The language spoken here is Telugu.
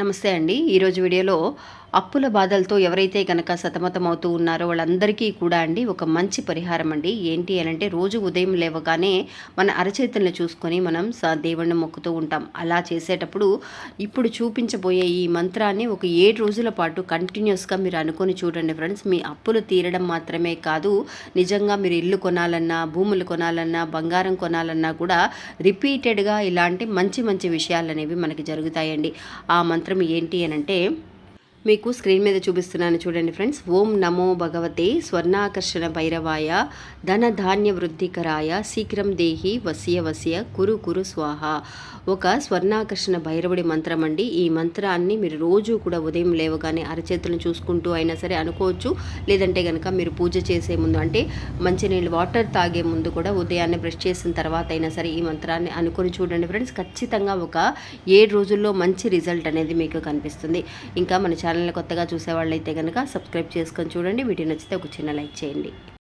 నమస్తే అండి. ఈరోజు వీడియోలో అప్పుల బాధలతో ఎవరైతే కనుక సతమతమవుతూ ఉన్నారో వాళ్ళందరికీ కూడా అండి ఒక మంచి పరిహారం అండి. ఏంటి అని అంటే రోజు ఉదయం లేవగానే మన అరచేతులను చూసుకొని మనం స దేవుణ్ణి మొక్కుతూ ఉంటాం. అలా చేసేటప్పుడు ఇప్పుడు చూపించబోయే ఈ మంత్రాన్ని ఒక ఏడు రోజుల పాటు కంటిన్యూస్గా మీరు అనుకొని చూడండి ఫ్రెండ్స్. మీ అప్పులు తీరడం మాత్రమే కాదు నిజంగా మీరు ఇల్లు కొనాలన్నా భూములు కొనాలన్నా బంగారం కొనాలన్నా కూడా రిపీటెడ్గా ఇలాంటి మంచి మంచి విషయాలు అనేవి మనకి జరుగుతాయండి. ఆ మంత్రం ఏంటి అని అంటే మీకు స్క్రీన్ మీద చూపిస్తున్నాను చూడండి ఫ్రెండ్స్. ఓం నమో భగవతే స్వర్ణాకర్షణ భైరవాయ ధన ధాన్య వృద్ధికరాయ శీఘ్రం దేహి వసియ వసియ కురు కురు స్వాహ. ఒక స్వర్ణాకర్షణ భైరవుడి మంత్రం అండి. ఈ మంత్రాన్ని మీరు రోజు కూడా ఉదయం లేవగానే అరచేతులను చూసుకుంటూ అయినా సరే అనుకోవచ్చు. లేదంటే కనుక మీరు పూజ చేసే ముందు అంటే మంచినీళ్ళు వాటర్ తాగే ముందు కూడా ఉదయాన్నే బ్రష్ చేసిన తర్వాత అయినా సరే ఈ మంత్రాన్ని అనుకొని చూడండి ఫ్రెండ్స్. ఖచ్చితంగా ఒక ఏడు రోజుల్లో మంచి రిజల్ట్ అనేది మీకు కనిపిస్తుంది. ఇంకా మన ఛానల్ని కొత్తగా చూసేవాళ్ళు అయితే కనుక సబ్స్క్రైబ్ చేసుకొని చూడండి. వీడియో నచ్చితే ఒక చిన్న లైక్ చేయండి.